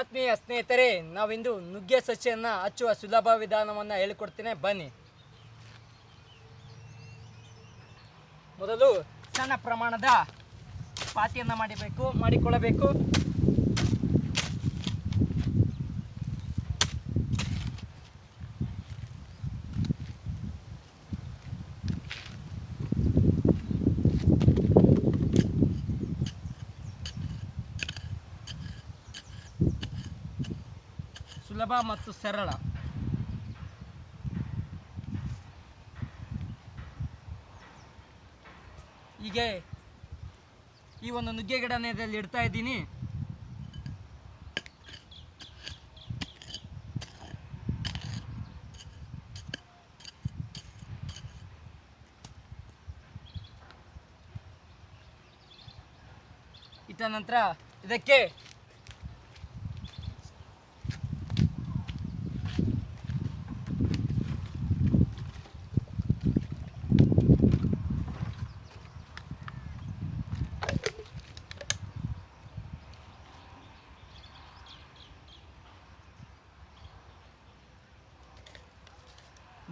ಆತ್ಮೀಯ ಸ್ನೇಹಿತರೆ, ನಾವಿಂದು ನುಗ್ಗೆ ಸಸಿಯನ್ನು ಹಚ್ಚುವ ಸುಲಭ ವಿಧಾನವನ್ನು ಹೇಳಿಕೊಡ್ತೇನೆ. ಬನ್ನಿ. ಮೊದಲು ಸಣ್ಣ ಪ್ರಮಾಣದ ಪಾತಿಯನ್ನು ಮಾಡಬೇಕು, ಮಾಡಿಕೊಳ್ಳಬೇಕು. ಸುಲಭ ಮತ್ತು ಸರಳ. ಹೀಗೆ ಈ ಒಂದು ನುಗ್ಗೆ ಗಿಡ ಇದರಲ್ಲಿ ಇಡ್ತಾ ಇದ್ದೀನಿ. ಇಟ್ಟ ನಂತರ ಇದಕ್ಕೆ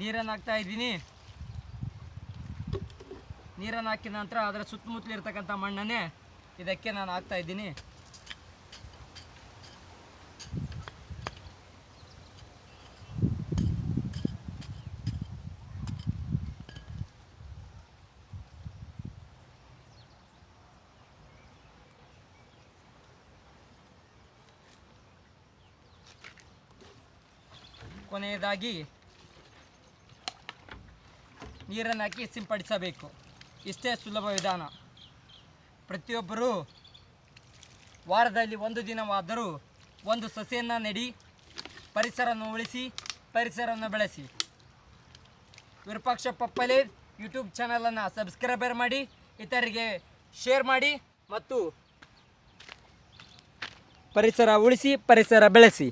ನೀರನ್ನು ಹಾಕ್ತಾ ಇದ್ದೀನಿ. ನೀರನ್ನು ಹಾಕಿದ ನಂತರ ಅದರ ಸುತ್ತಮುತ್ತಲಿರ್ತಕ್ಕಂಥ ಮಣ್ಣನ್ನೇ ಇದಕ್ಕೆ ನಾನು ಹಾಕ್ತಾ ಇದ್ದೀನಿ. ಕೊನೆಯದಾಗಿ ನೀರನ್ನು ಹಾಕಿ ಸಿಂಪಡಿಸಬೇಕು. ಇಷ್ಟೇ ಸುಲಭ ವಿಧಾನ. ಪ್ರತಿಯೊಬ್ಬರೂ ವಾರದಲ್ಲಿ ಒಂದು ದಿನವಾದರೂ ಒಂದು ಸಸಿಯನ್ನು ನೆಡಿ, ಪರಿಸರವನ್ನು ಉಳಿಸಿ, ಪರಿಸರವನ್ನು ಬೆಳೆಸಿ. ವಿರೂಪಾಕ್ಷ ಪಪ್ಪಲೆ ಯೂಟ್ಯೂಬ್ ಚಾನಲನ್ನು ಸಬ್ಸ್ಕ್ರೈಬರ್ ಮಾಡಿ ಇತರರಿಗೆ ಶೇರ್ ಮಾಡಿ ಮತ್ತು ಪರಿಸರ ಉಳಿಸಿ, ಪರಿಸರ ಬೆಳೆಸಿ.